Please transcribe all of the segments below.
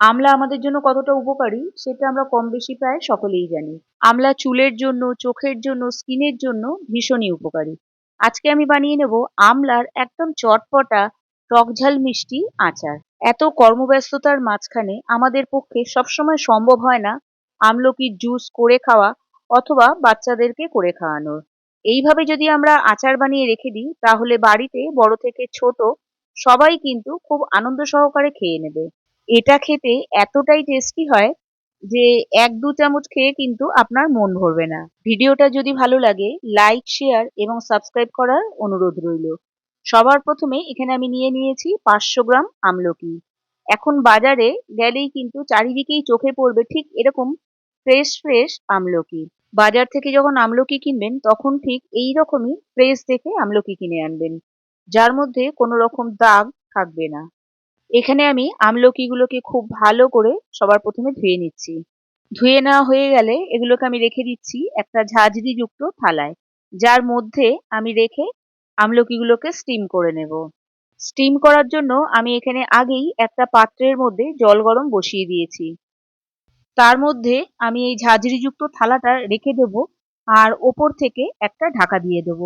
আমলা আমাদের জন্য কতটা উপকারী, সেটা আমরা কম বেশি প্রায় সকলেই জানি। আমলা চুলের জন্য, চোখের জন্য, স্কিনের জন্য ভীষণই উপকারী। আজকে আমি বানিয়ে নেব আমলার একদম চটপটা টকঝাল মিষ্টি আচার। এত কর্মব্যস্ততার মাঝখানে আমাদের পক্ষে সবসময় সম্ভব হয় না আমলকির জুস করে খাওয়া অথবা বাচ্চাদেরকে করে খাওয়ানোর। এইভাবে যদি আমরা আচার বানিয়ে রেখে দিই, তাহলে বাড়িতে বড় থেকে ছোট সবাই কিন্তু খুব আনন্দ সহকারে খেয়ে নেবে। এটা খেতে এতটাই টেস্টি হয় যে এক দু চামচ খেয়ে কিন্তু আপনার মন ভরবে না। ভিডিওটা যদি ভালো লাগে লাইক শেয়ার এবং সাবস্ক্রাইব করার অনুরোধ রইল। সবার প্রথমে এখানে আমি নিয়ে নিয়েছি পাঁচশো গ্রাম আমলকি। এখন বাজারে গেলেই কিন্তু চারিদিকেই চোখে পড়বে ঠিক এরকম ফ্রেশ ফ্রেশ আমলকি। বাজার থেকে যখন আমলকি কিনবেন, তখন ঠিক এই রকমই ফ্রেশ দেখে আমলকি কিনে আনবেন। যার মধ্যে কোনো রকম দাগ থাকবে না। এখানে আমি আমলকিগুলোকে খুব ভালো করে সবার প্রথমে ধুয়ে নিচ্ছি। ধুয়ে নেওয়া হয়ে গেলে এগুলোকে আমি রেখে দিচ্ছি একটা ঝাঁঝরি যুক্ত থালায়। যার মধ্যে আমি রেখে আমলকিগুলোকে স্টিম করে নেব। স্টিম করার জন্য আমি এখানে আগেই একটা পাত্রের মধ্যে জল গরম বসিয়ে দিয়েছি। তার মধ্যে আমি এই ঝাঁঝরিযুক্ত থালাটা রেখে দেব আর ওপর থেকে একটা ঢাকা দিয়ে দেব।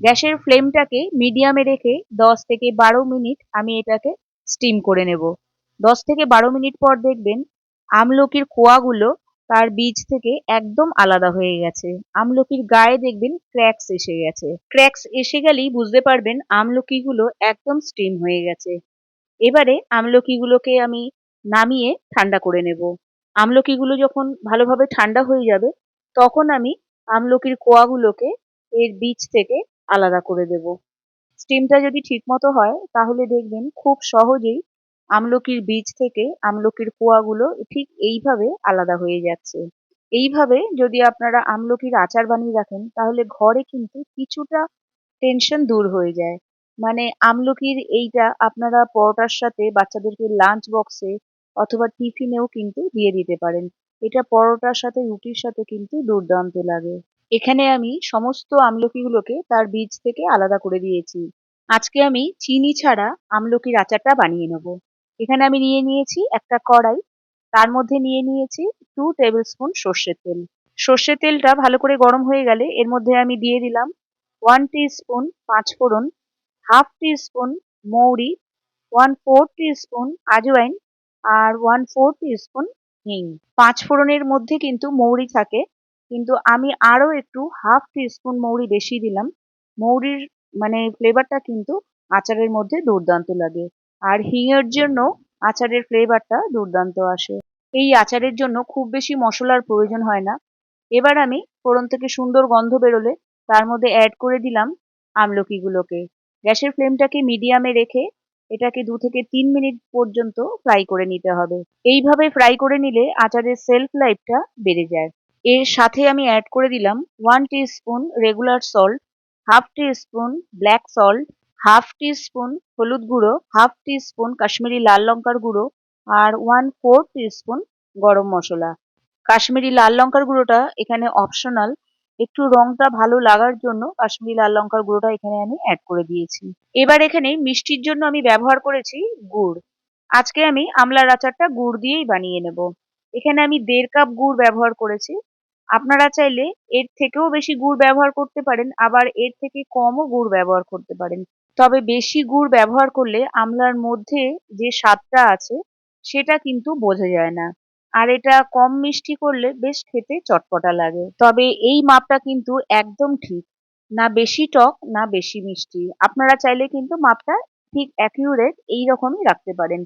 গ্যাসের ফ্লেমটাকে মিডিয়ামে রেখে দশ থেকে বারো মিনিট আমি এটাকে স্টিম করে নেব। দশ থেকে বারো মিনিট পর দেখবেন আমলকির কোয়াগুলো তার বীজ থেকে একদম আলাদা হয়ে গেছে। আমলকির গায়ে দেখবেন ক্র্যাক্স এসে গেছে। ক্র্যাক্স এসে গেলেই বুঝতে পারবেন আমলকিগুলো একদম স্টিম হয়ে গেছে। এবারে আমলকিগুলোকে আমি নামিয়ে ঠান্ডা করে নেব। আমলকিগুলো যখন ভালোভাবে ঠান্ডা হয়ে যাবে, তখন আমি আমলকির কোয়াগুলোকে এর বীজ থেকে আলাদা করে দেব। স্টিমটা যদি ঠিকমতো হয়, তাহলে দেখবেন খুব সহজেই আমলকির বীজ থেকে আমলকির কোয়াগুলো ঠিক এইভাবে আলাদা হয়ে যাচ্ছে। এইভাবে যদি আপনারা আমলকির আচার বানিয়ে রাখেন, তাহলে ঘরে কিন্তু কিছুটা টেনশন দূর হয়ে যায়। মানে আমলকির এইটা আপনারা পরোটার সাথে বাচ্চাদেরকে লাঞ্চ বক্সে অথবা টিফিনেও কিন্তু দিয়ে দিতে পারেন। এটা পরোটার সাথে রুটির সাথে কিন্তু দুর্দান্ত লাগে। এখানে আমি সমস্ত আমলকিগুলোকে তার বীজ থেকে আলাদা করে দিয়েছি। আজকে আমি চিনি ছাড়া আমলকির আচারটা বানিয়ে নেব। এখানে আমি নিয়ে নিয়েছি একটা কড়াই, তার মধ্যে নিয়ে নিয়েছি টু টেবিল স্পুন সর্ষের তেল। সর্ষের তেলটা ভালো করে গরম হয়ে গেলে এর মধ্যে আমি দিয়ে দিলাম ওয়ান স্পুন পাঁচফোড়ন হাফ স্পুন মৌরি ওয়ান ফোর স্পুন আজওয়াইন আর ওয়ান ফোর স্পুন হিং পাঁচ ফোড়নের মধ্যে কিন্তু মৌরি থাকে কিন্তু আমি আরও একটু হাফ স্পুন মৌরি বেশি দিলাম। মৌরির মানে ফ্লেভারটা কিন্তু আচারের মধ্যে দুর্দান্ত লাগে। আর হিঙের জন্য আচারের ফ্লেভারটা দুর্দান্ত আসে। এই আচারের জন্য খুব বেশি মশলার প্রয়োজন হয় না। এবার আমি ফোড়ন থেকে সুন্দর গন্ধ বেরোলে তার মধ্যে অ্যাড করে দিলাম আমলকিগুলোকে। গ্যাসের ফ্লেমটাকে মিডিয়ামে রেখে এটাকে দু থেকে তিন মিনিট পর্যন্ত ফ্রাই করে নিতে হবে। এইভাবে ফ্রাই করে নিলে আচারের সেলফ লাইফটা বেড়ে যায়। এর সাথে আমি অ্যাড করে দিলাম one spoon regular salt half spoon black salt half spoon হলুদ গুঁড়ো হাফ স্পুন কাশ্মীরি লাল লঙ্কার গুঁড়ো আর ওয়ান ফোর স্পুন গরম মশলা। কাশ্মীরি লাল লঙ্কার গুঁড়োটা এখানে অপশনাল একটু রংটা ভালো লাগার জন্য কাশ্মীরি লাল লঙ্কার গুঁড়োটা এখানে আমি অ্যাড করে দিয়েছি। এবার এখানে মিষ্টির জন্য আমি ব্যবহার করেছি গুড়। আজকে আমি আমলার আচারটা গুড় দিয়েই বানিয়ে নেব। এখানে আমি দেড় কাপ গুড় ব্যবহার করেছি। আপনারা চাইলে এর থেকেও বেশি গুড় ব্যবহার করতে পারেন, আবার এর থেকে কমও গুড় ব্যবহার করতে পারেন। তবে বেশি গুড় ব্যবহার করলে আমলার মধ্যে যে স্বাদটা আছে, সেটা কিন্তু বোঝা যায় না। আর এটা কম মিষ্টি করলে বেশ খেতে চটপটা লাগে। তবে এই মাপটা কিন্তু একদম ঠিক। না বেশি টক, না বেশি মিষ্টি। আপনারা চাইলে কিন্তু মাপটা ঠিক অ্যাকিউরেট এই রকমই রাখতে পারেন।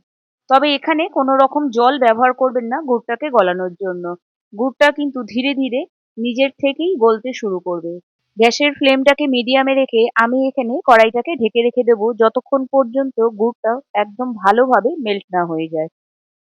তবে এখানে কোনো রকম জল ব্যবহার করবেন না গুড়টাকে গলানোর জন্য। গুড়টা কিন্তু ধীরে ধীরে নিজের থেকেই গলতে শুরু করবে। গ্যাসের ফ্লেমটাকে মিডিয়ামে রেখে আমি এখানে কড়াইটাকে ঢেকে রেখে দেবো যতক্ষণ পর্যন্ত গুড়টা একদম ভালোভাবে মেল্ট না হয়ে যায়।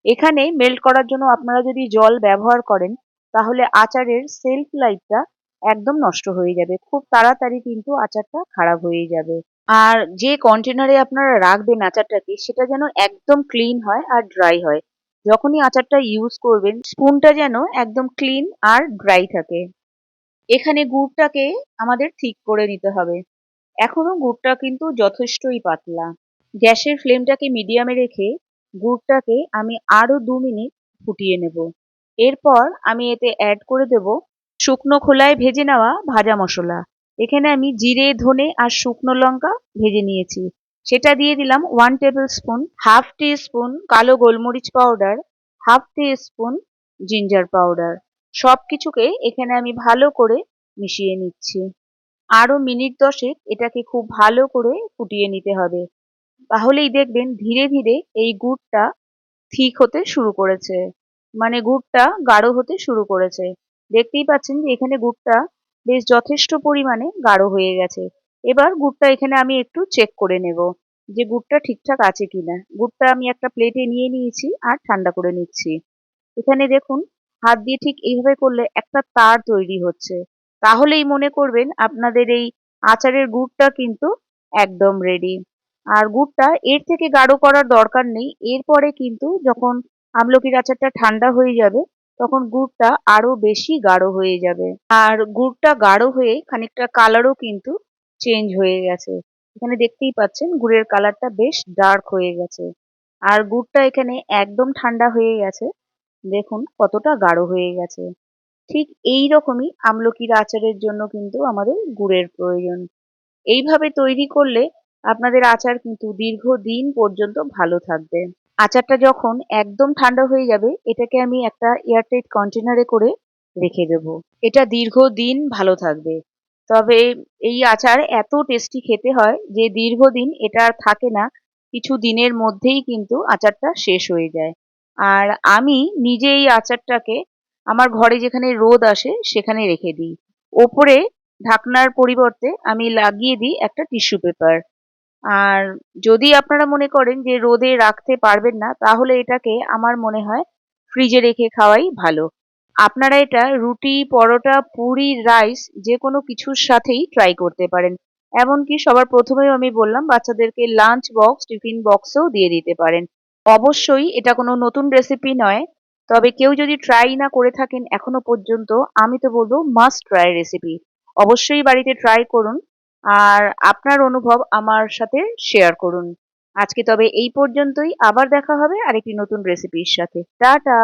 এখানে মেল্ট করার জন্য আপনারা যদি জল ব্যবহার করেন, তাহলে আচারের সেলফ লাইফটা একদম নষ্ট হয়ে যাবে। খুব তাড়াতাড়ি কিন্তু আচারটা খারাপ হয়ে যাবে। আর যে কন্টেনারে আপনারা রাখবেন আচারটাকে, সেটা যেন একদম ক্লিন হয় আর ড্রাই হয়। যখনই আচারটা ইউজ করবেন স্পুনটা যেন একদম ক্লিন আর ড্রাই থাকে। এখানে গুড়টাকে আমাদের ঠিক করে নিতে হবে। এখনও গুড়টা কিন্তু যথেষ্টই পাতলা। গ্যাসের ফ্লেমটাকে মিডিয়ামে রেখে গুড়টাকে আমি আরও দু মিনিট ফুটিয়ে নেব। এরপর আমি এতে অ্যাড করে দেব শুকনো খোলায় ভেজে নেওয়া ভাজা মশলা। এখানে আমি জিরে, ধনে আর শুকনো লঙ্কা ভেজে নিয়েছি। সেটা দিয়ে দিলাম one tablespoon half teaspoon কালো গোলমরিচ powder half teaspoon ginger powder সব কিছুকে এখানে আমি ভালো করে মিশিয়ে নিচ্ছি। আরও মিনিট দশেক এটাকে খুব ভালো করে ফুটিয়ে নিতে হবে। তাহলেই দেখবেন ধীরে ধীরে এই গুড়টা ঠিক হতে শুরু করেছে। মানে গুড়টা গাঢ় হতে শুরু করেছে। দেখতেই পাচ্ছেন যে এখানে গুড়টা বেশ যথেষ্ট পরিমাণে গাঢ় হয়ে গেছে। এবার গুড়টা এখানে আমি একটু চেক করে নেব যে গুড়টা ঠিকঠাক আছে কিনা। গুড়টা আমি একটা প্লেটে নিয়ে নিয়েছি আর ঠান্ডা করে নিচ্ছি। এখানে দেখুন, হাত দিয়ে ঠিক এইভাবে করলে একটা তার তৈরি হচ্ছে। তাহলেই মনে করবেন আপনাদের এই আচারের গুড়টা কিন্তু একদম রেডি আর গুড়টা এর থেকে গাঢ় করার দরকার নেই। এরপরে কিন্তু যখন আমলকির আচারটা ঠান্ডা হয়ে যাবে, তখন গুড়টা আরও বেশি গাঢ় হয়ে যাবে। আর গুড়টা গাঢ় হয়ে খানিকটা কালারও কিন্তু চেঞ্জ হয়ে গেছে। এখানে দেখতেই পাচ্ছেন, গুড়ের কালারটা বেশ ডার্ক হয়ে গেছে। আর গুড়টা এখানে একদম ঠান্ডা হয়ে গেছে। দেখুন কতটা গাঢ় হয়ে গেছে। ঠিক এই রকমই আমলকির আচারের জন্য কিন্তু আমাদের গুড়ের প্রয়োজন। এইভাবে তৈরি করলে আপনাদের আচার কিন্তু দীর্ঘদিন পর্যন্ত ভালো থাকবে। আচারটা যখন একদম ঠান্ডা হয়ে যাবে, এটাকে আমি একটা এয়ারটাইট কন্টেনারে করে রেখে দেব। এটা দীর্ঘদিন ভালো থাকবে। তবে এই আচার এত টেস্টি খেতে হয় যে দীর্ঘদিন এটা আর থাকে না। কিছু দিনের মধ্যেই কিন্তু আচারটা শেষ হয়ে যায়। আর আমি নিজে এই আচারটাকে আমার ঘরে যেখানে রোদ আসে সেখানে রেখে দিই। ওপরে ঢাকনার পরিবর্তে আমি লাগিয়ে দিই একটা টিস্যু পেপার আর যদি আপনারা মনে করেন যে রোদে রাখতে পারবেন না, তাহলে এটাকে আমার মনে হয় ফ্রিজে রেখে খাওয়াই ভালো। আপনারা এটা রুটি, পরোটা, পুরি রাইস যে কোনো কিছুর সাথেই ট্রাই করতে পারেন। এমনকি সবার প্রথমেও আমি বললাম, বাচ্চাদেরকে লাঞ্চ বক্স টিফিন বক্সেও দিয়ে দিতে পারেন। অবশ্যই এটা কোনো নতুন রেসিপি নয়, তবে কেউ যদি ট্রাই না করে থাকেন এখনও পর্যন্ত, আমি তো বলব মাস্ট ট্রাই রেসিপি অবশ্যই বাড়িতে ট্রাই করুন আর আপনার অনুভব আমার সাথে শেয়ার করুন। আজকে তবে এই পর্যন্তই, আবার দেখা হবে আরেকটি নতুন রেসিপির সাথে। টাটা!